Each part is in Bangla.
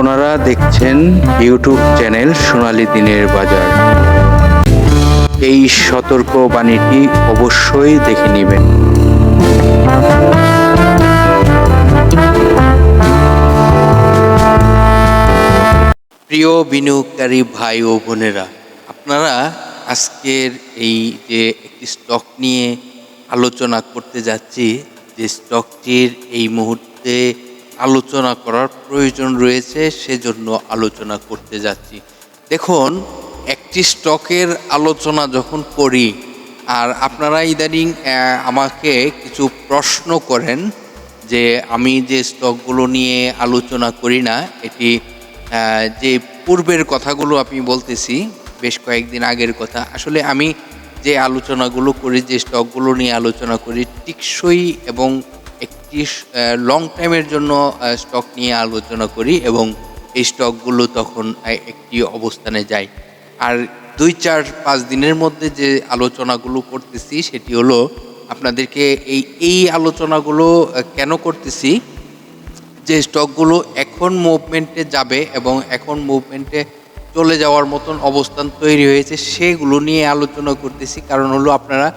আপনারা দেখছেন ইউটিউব চ্যানেল সোনালী দিনের বাজার। এই সতর্ক বাণীটি অবশ্যই দেখে নেবেন। প্রিয় বিনিয়োগকারী ভাই ও বোনেরা, আপনারা আজকের এই যে একটি স্টক নিয়ে আলোচনা করতে যাচ্ছি, যে স্টকটির এই মুহূর্তে আলোচনা করার প্রয়োজন রয়েছে, সেজন্য আলোচনা করতে যাচ্ছি। দেখুন, একটি স্টকের আলোচনা যখন করি, আর আপনারা ইদানিং আমাকে কিছু প্রশ্ন করেন যে আমি যে স্টকগুলো নিয়ে আলোচনা করি না, এটি যে পূর্বের কথাগুলো আমি বলতেছি, বেশ কয়েকদিন আগের কথা, আসলে আমি যে আলোচনাগুলো করি, যে স্টকগুলো নিয়ে আলোচনা করি, টিকসই এবং একটি লং টাইমের জন্য স্টক নিয়ে আলোচনা করি এবং এই স্টকগুলো তখন একটি অবস্থানে যায়। আর দুই, চার, পাঁচ দিনের মধ্যে যে আলোচনাগুলো করতেছি সেটি হলো, আপনাদেরকে এই এই আলোচনাগুলো কেন করতেছি? যে স্টকগুলো এখন মুভমেন্টে যাবে এবং এখন মুভমেন্টে চলে যাওয়ার মতন অবস্থান তৈরি হয়েছে, সেগুলো নিয়ে আলোচনা করতেছি। কারণ হলো আপনারা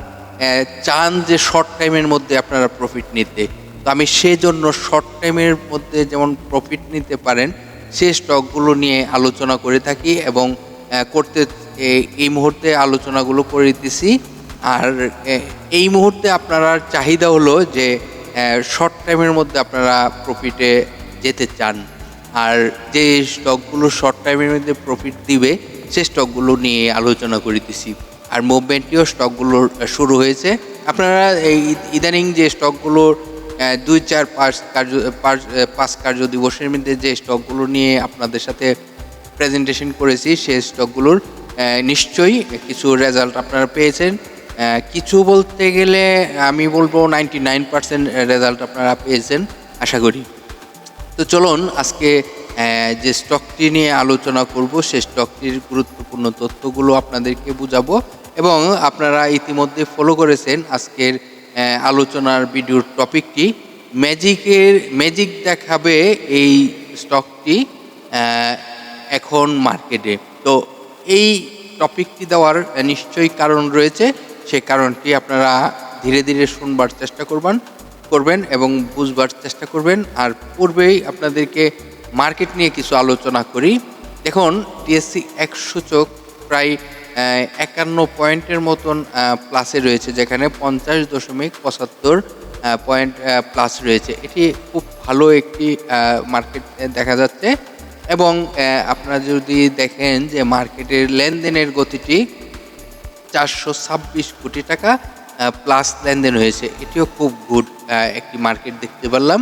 চান যে শর্ট টাইমের মধ্যে আপনারা প্রফিট নিতে। তো আমি সেজন্য শর্ট টাইমের মধ্যে যেমন প্রফিট নিতে পারেন সেই স্টকগুলো নিয়ে আলোচনা করে থাকি এবং করতে এই মুহূর্তে আলোচনাগুলো করে দিতেছি। আর এই মুহূর্তে আপনারা চাহিদা হলো যে শর্ট টাইমের মধ্যে আপনারা প্রফিটে যেতে চান। আর যে স্টকগুলো শর্ট টাইমের মধ্যে প্রফিট দিবে, সে স্টকগুলো নিয়ে আলোচনা করে করিতেছি আর মুভমেন্টটিও স্টকগুলোর শুরু হয়েছে। আপনারা এই ইদানিং যে স্টকগুলোর দুই, চার পাঁচ কার্য পাঁচ কার্য দিবসের মধ্যে যে স্টকগুলো নিয়ে আপনাদের সাথে প্রেজেন্টেশন করেছি, সেই স্টকগুলোর নিশ্চয়ই কিছু রেজাল্ট আপনারা পেয়েছেন। কিছু বলতে গেলে আমি বলব নাইনটি নাইন পার্সেন্ট রেজাল্ট আপনারা পেয়েছেন, আশা করি। তো চলুন আজকে যে স্টকটি নিয়ে আলোচনা করব, সেই স্টকটির গুরুত্বপূর্ণ তথ্যগুলো আপনাদেরকে বুঝাবো। এবং আপনারা ইতিমধ্যে ফলো করেছেন আজকের আলোচনার ভিডিওর টপিকটি, ম্যাজিকের, ম্যাজিক দেখাবে এই স্টকটি এখন মার্কেটে। তো এই টপিকটি দেওয়ার নিশ্চয়ই কারণ রয়েছে সেই কারণটি আপনারা ধীরে ধীরে শুনবার চেষ্টা করবেন করবেন এবং বুঝবার চেষ্টা করবেন। আর পূর্বেই আপনাদেরকে মার্কেট নিয়ে কিছু আলোচনা করি। দেখুন, টিএসসি এক সূচক প্রায় একান্ন পয়েন্টের মতন প্লাসে রয়েছে, যেখানে পঞ্চাশ দশমিক পঁচাত্তর পয়েন্ট প্লাস রয়েছে। এটি খুব ভালো একটি মার্কেট দেখা যাচ্ছে। এবং আপনারা যদি দেখেন যে মার্কেটের লেনদেনের গতিটি চারশো ছাব্বিশ কোটি টাকা প্লাস লেনদেন হয়েছে। এটিও খুব গুড একটি মার্কেট দেখতে পারলাম।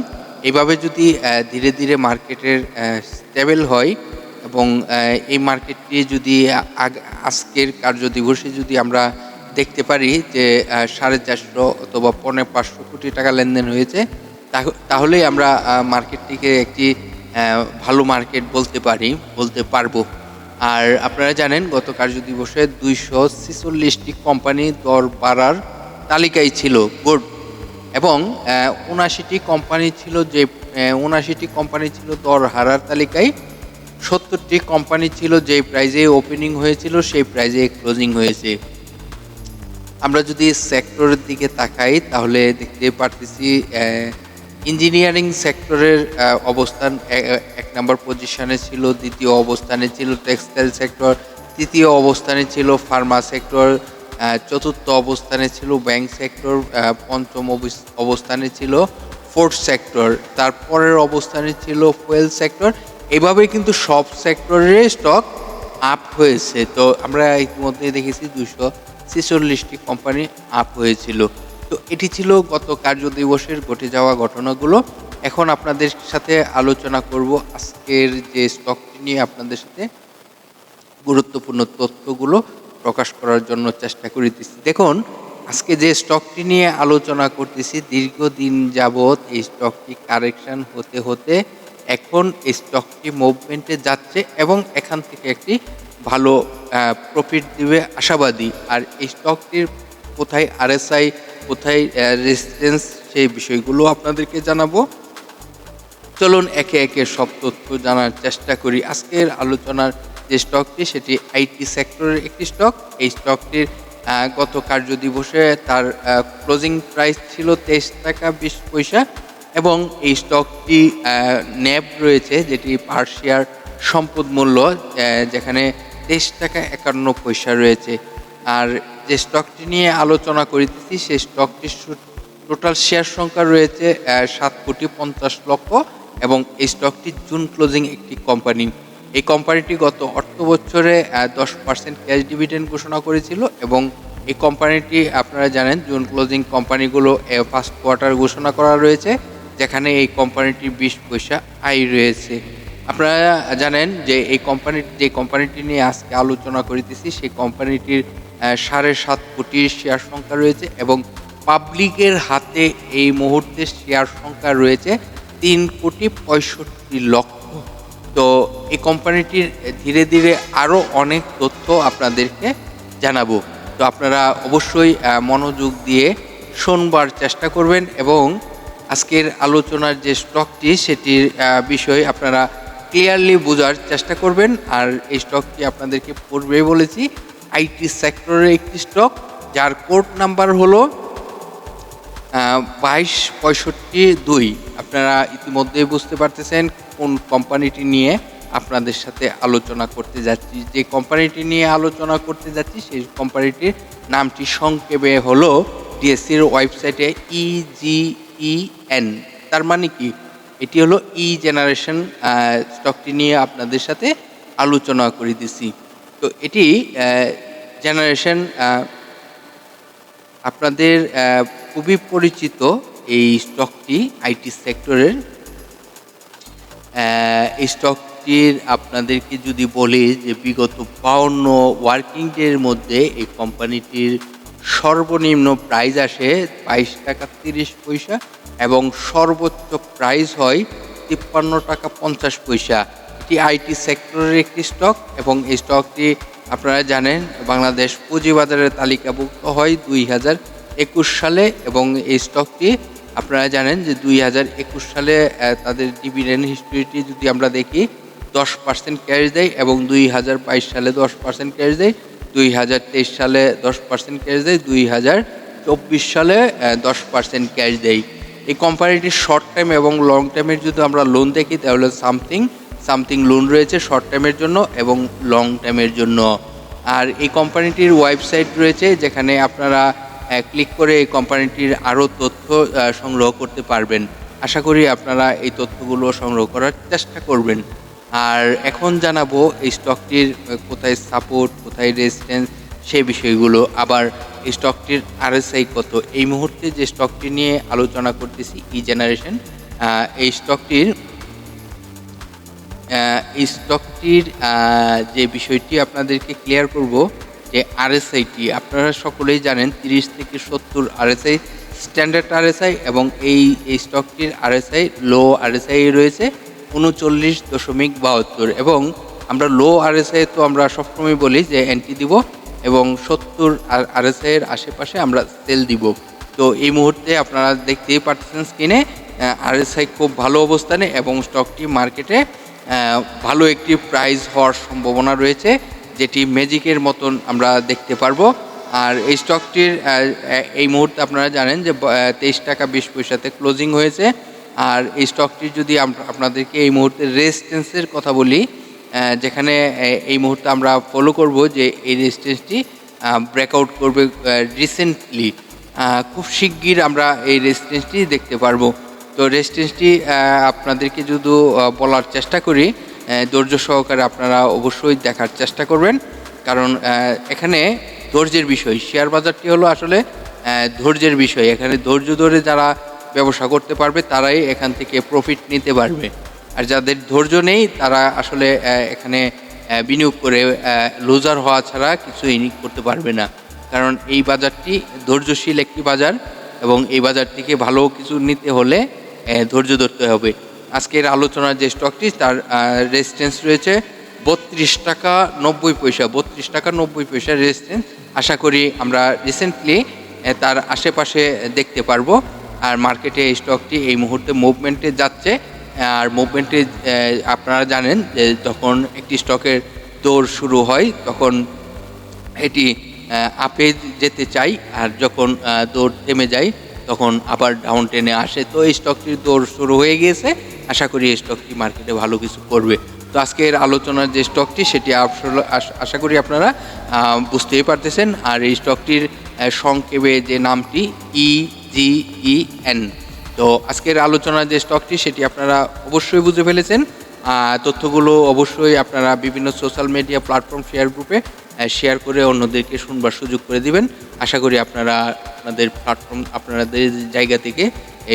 এইভাবে যদি ধীরে ধীরে মার্কেটের স্টেবল হয় এবং এই মার্কেটটি যদি আজকের কার্য দিবসে যদি আমরা দেখতে পারি যে সাড়ে চারশো অথবা পৌনে পাঁচশো কোটি টাকা লেনদেন হয়েছে, তাহ- তাহলেই আমরা মার্কেটটিকে একটি ভালো মার্কেট বলতে পারি, বলতে পারব। আর আপনারা জানেন, গত কার্য দিবসে দুইশো ছেচল্লিশটি কোম্পানি দর বাড়ার তালিকায় ছিল গুড এবং উনাশিটি কোম্পানি ছিল যে উনাশিটি কোম্পানি ছিল দর হারার তালিকায়। সত্তরটি কোম্পানি ছিল যে প্রাইজে ওপেনিং হয়েছিল, সেই প্রাইজে ক্লোজিং হয়েছে। আমরা যদি সেক্টরের দিকে তাকাই, তাহলে দেখতে পারতেছি ইঞ্জিনিয়ারিং সেক্টরের অবস্থান এক নম্বর পজিশনে ছিল, দ্বিতীয় অবস্থানে ছিল টেক্সটাইল সেক্টর তৃতীয় অবস্থানে ছিল ফার্মা সেক্টর চতুর্থ অবস্থানে ছিল ব্যাংক সেক্টর পঞ্চম অবস- অবস্থানে ছিল ফোর্থ সেক্টর তারপরের অবস্থানে ছিল ফুয়েল সেক্টর এভাবে কিন্তু সব সেক্টরের স্টক আপ হয়েছে। তো আমরা ইতিমধ্যে দেখেছি দুশো ছেচল্লিশটি কোম্পানি আপ হয়েছিল। তো এটি ছিল গত কার্য দিবসের ঘটে যাওয়া ঘটনাগুলো। এখন আপনাদের সাথে আলোচনা করব আজকের যে স্টকটি নিয়ে আপনাদের সাথে গুরুত্বপূর্ণ তথ্যগুলো প্রকাশ করার জন্য চেষ্টা করিতেছি। দেখুন, আজকে যে স্টকটি নিয়ে আলোচনা করতেছি, দীর্ঘদিন যাবৎ এই স্টকটি কারেকশন হতে হতে এখন এই স্টকটি মুভমেন্টে যাচ্ছে এবং এখান থেকে একটি ভালো প্রফিট দিবে আশাবাদী। আর এই স্টকটির কোথায় আরএসআই কোথায় রেসিডেন্স সেই বিষয়গুলো আপনাদেরকে জানাব। চলুন একে একে সব তথ্য জানার চেষ্টা করি। আজকের আলোচনার যে স্টকটি সেটি আইটি সেক্টরের একটি স্টক এই স্টকটির গত কার্য দিবসে তার ক্লোজিং প্রাইস ছিল তেইশ টাকা বিশ পয়সা। এবং এই স্টকটি ন্যাব রয়েছে, যেটি পার শেয়ার সম্পদ মূল্য যেখানে তেইশ টাকা একান্ন পয়সা রয়েছে। আর যে স্টকটি নিয়ে আলোচনা করিতেছি, সেই স্টকটির টোটাল শেয়ার সংখ্যা রয়েছে সাত কোটি পঞ্চাশ লক্ষ এবং এই স্টকটি জুন ক্লোজিং একটি কোম্পানি এই কোম্পানিটি গত অর্থ বছরে দশ পার্সেন্ট ক্যাশ ডিভিডেন্ড ঘোষণা করেছিল এবং এই কোম্পানিটি আপনারা জানেন জুন ক্লোজিং কোম্পানিগুলো ফার্স্ট কোয়ার্টার ঘোষণা করা রয়েছে। যেখানে এই কোম্পানিটির বিশ পয়সা আয় রয়েছে। আপনারা জানেন যে এই কোম্পানি যে কোম্পানিটি নিয়ে আজকে আলোচনা করিতেছি, সেই কোম্পানিটির সাড়ে সাত কোটি শেয়ার সংখ্যা রয়েছে এবং পাবলিকের হাতে এই মুহূর্তে শেয়ার সংখ্যা রয়েছে তিন কোটি পঁয়ষট্টি লক্ষ। তো এই কোম্পানিটির ধীরে ধীরে আরও অনেক তথ্য আপনাদেরকে জানাব। তো আপনারা অবশ্যই মনোযোগ দিয়ে শোনবার চেষ্টা করবেন এবং আজকের আলোচনার যে স্টকটি সেটির বিষয়ে আপনারা ক্লিয়ারলি বোঝার চেষ্টা করবেন। আর এই স্টকটি আপনাদেরকে পূর্বেই বলেছি আইটি সেক্টরের একটি স্টক যার কোড নাম্বার হলো বাইশ পঁয়ষট্টি দুই। আপনারা ইতিমধ্যেই বুঝতে পারতেছেন কোন কোম্পানিটি নিয়ে আপনাদের সাথে আলোচনা করতে যাচ্ছি। যে কোম্পানিটি নিয়ে আলোচনা করতে যাচ্ছি, সেই কোম্পানিটির নামটি সংক্ষেপে হলো ডিএসসির ওয়েবসাইটে E ইজিইএন তার মানে কি? এটি হলো ই জেনারেশন স্টকটি নিয়ে আপনাদের সাথে আলোচনা করে দিছি। তো এটি জেনারেশন আপনাদের খুবই পরিচিত এই স্টকটি আইটি সেক্টরের এই স্টকটির আপনাদেরকে যদি বলি যে বিগত বাউন্ন ওয়ার্কিং ডের মধ্যে এই কোম্পানিটির সর্বনিম্ন প্রাইজ আসে বাইশ টাকা তিরিশ পয়সা এবং সর্বোচ্চ প্রাইস হয় তিপ্পান্ন টাকা পঞ্চাশ পয়সা। এটি আইটি সেক্টরের একটি স্টক এবং এই স্টকটি আপনারা জানেন বাংলাদেশ পুঁজিবাজারের তালিকাভুক্ত হয় দুই হাজার একুশ সালে এবং এই স্টকটি আপনারা জানেন যে দুই হাজার একুশ সালে তাদের ডিভিডেন্ড হিস্ট্রিটি যদি আমরা দেখি, দশ পার্সেন্ট ক্যাশ দেয় এবং দুই হাজার বাইশ সালে দশ পার্সেন্ট ক্যাশ দেয়। দুই হাজার তেইশ সালে দশ পার্সেন্ট ক্যাশ দেয়, দুই হাজার চব্বিশ সালে দশ পার্সেন্ট ক্যাশ দেয়। এই কোম্পানিটির শর্ট টাইম এবং লং টাইমের যদি আমরা লোন দেখি, তাহলে সামথিং সামথিং লোন রয়েছে শর্ট টাইমের জন্য এবং লং টাইমের জন্য। আর এই কোম্পানিটির ওয়েবসাইট রয়েছে, যেখানে আপনারা ক্লিক করে এই কোম্পানিটির আরও তথ্য সংগ্রহ করতে পারবেন। আশা করি আপনারা এই তথ্যগুলো সংগ্রহ করার চেষ্টা করবেন। আর এখন জানাব এই স্টকটির কোথায় সাপোর্ট কোথায় রেজিস্ট্যান্স সেই বিষয়গুলো। আবার এই স্টকটির আরএসআই কত? এই মুহূর্তে যে স্টকটি নিয়ে আলোচনা করতেছি ই জেনারেশন এই স্টকটির এই স্টকটির যে বিষয়টি আপনাদেরকে ক্লিয়ার করব যে আরএসআইটি আপনারা সকলেই জানেন তিরিশ থেকে সত্তর আরএসআই স্ট্যান্ডার্ড আরএসআই এবং এই এই স্টকটির আরএসআই লো আরএসআই রয়েছে। উনচল্লিশ দশমিক বাহাত্তর এবং আমরা লো আরএসআই তো আমরা সবসময় বলি যে এন্টি দিব এবং সত্তর আরএসআই এর আশেপাশে আমরা সেল দিব। তো এই মুহূর্তে আপনারা দেখতেই পাচ্ছেন স্ক্রিনে আরএসআই খুব ভালো অবস্থানে এবং স্টকটি মার্কেটে ভালো একটি প্রাইস হওয়ার সম্ভাবনা রয়েছে, যেটি ম্যাজিকের মতন আমরা দেখতে পারব। আর এই স্টকটির এই মুহূর্তে আপনারা জানেন যে তেইশ টাকা বিশ পয়সাতে ক্লোজিং হয়েছে। আর এই স্টকটির যদি আপনাদেরকে এই মুহূর্তে রেজিস্ট্যান্সের কথা বলি যেখানে এই মুহূর্তে আমরা ফলো করব যে এই রেজিস্ট্যান্সটি ব্রেকআউট করবে রিসেন্টলি খুব শিগগির আমরা এই রেজিস্ট্যান্সটি দেখতে পারব। তো রেজিস্ট্যান্সটি আপনাদেরকে যদি বলার চেষ্টা করি ধৈর্য সহকারে আপনারা অবশ্যই দেখার চেষ্টা করবেন। কারণ এখানে ধৈর্যের বিষয় শেয়ার বাজারটি হলো আসলে ধৈর্যের বিষয়। এখানে ধৈর্য ধরে যারা ব্যবসা করতে পারবে, তারাই এখান থেকে প্রফিট নিতে পারবে। আর যাদের ধৈর্য নেই, তারা আসলে এখানে বিনিয়োগ করে লুজার হওয়া ছাড়া কিছুই করতে পারবে না। কারণ এই বাজারটি ধৈর্যশীল একটি বাজার এবং এই বাজার থেকে ভালো কিছু নিতে হলে ধৈর্য ধরতে হবে। আজকের আলোচনার যে স্টকটি তার রেজিস্ট্যান্স রয়েছে বত্রিশ টাকা নব্বই পয়সা, বত্রিশ টাকা নব্বই পয়সা রেজিস্ট্যান্স আশা করি আমরা রিসেন্টলি তার আশেপাশে দেখতে পারব। আর মার্কেটে এই স্টকটি এই মুহূর্তে মুভমেন্টে যাচ্ছে। আর মুভমেন্টে আপনারা জানেন যে যখন একটি স্টকের দৌড় শুরু হয়, তখন এটি আপে যেতে চাই। আর যখন দৌড় থেমে যায়, তখন আবার ডাউন টেনে আসে। তো এই স্টকটির দৌড় শুরু হয়ে গিয়েছে। আশা করি এই স্টকটি মার্কেটে ভালো কিছু করবে। তো আজকের আলোচনার যে স্টকটি সেটি আশ- আশা করি আপনারা বুঝতেই পারতেছেন। আর এই স্টকটির সংক্ষেপে যে নামটি ই জি ই এন তো আজকের আলোচনার যে স্টকটি সেটি আপনারা অবশ্যই বুঝে ফেলেছেন। তথ্যগুলো অবশ্যই আপনারা বিভিন্ন সোশ্যাল মিডিয়া প্ল্যাটফর্ম শেয়ার গ্রুপে শেয়ার করে অন্যদেরকে শুনবার সুযোগ করে দিবেন। আশা করি আপনারা আপনাদের প্ল্যাটফর্ম আপনাদের জায়গা থেকে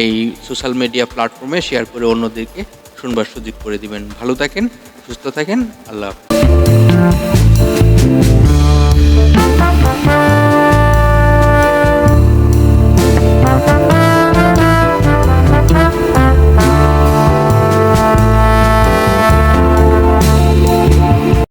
এই সোশ্যাল মিডিয়া প্ল্যাটফর্মে শেয়ার করে অন্যদেরকে শুনবার সুযোগ করে দিবেন। ভালো থাকেন, সুস্থ থাকেন, আল্লাহ হাফেজ।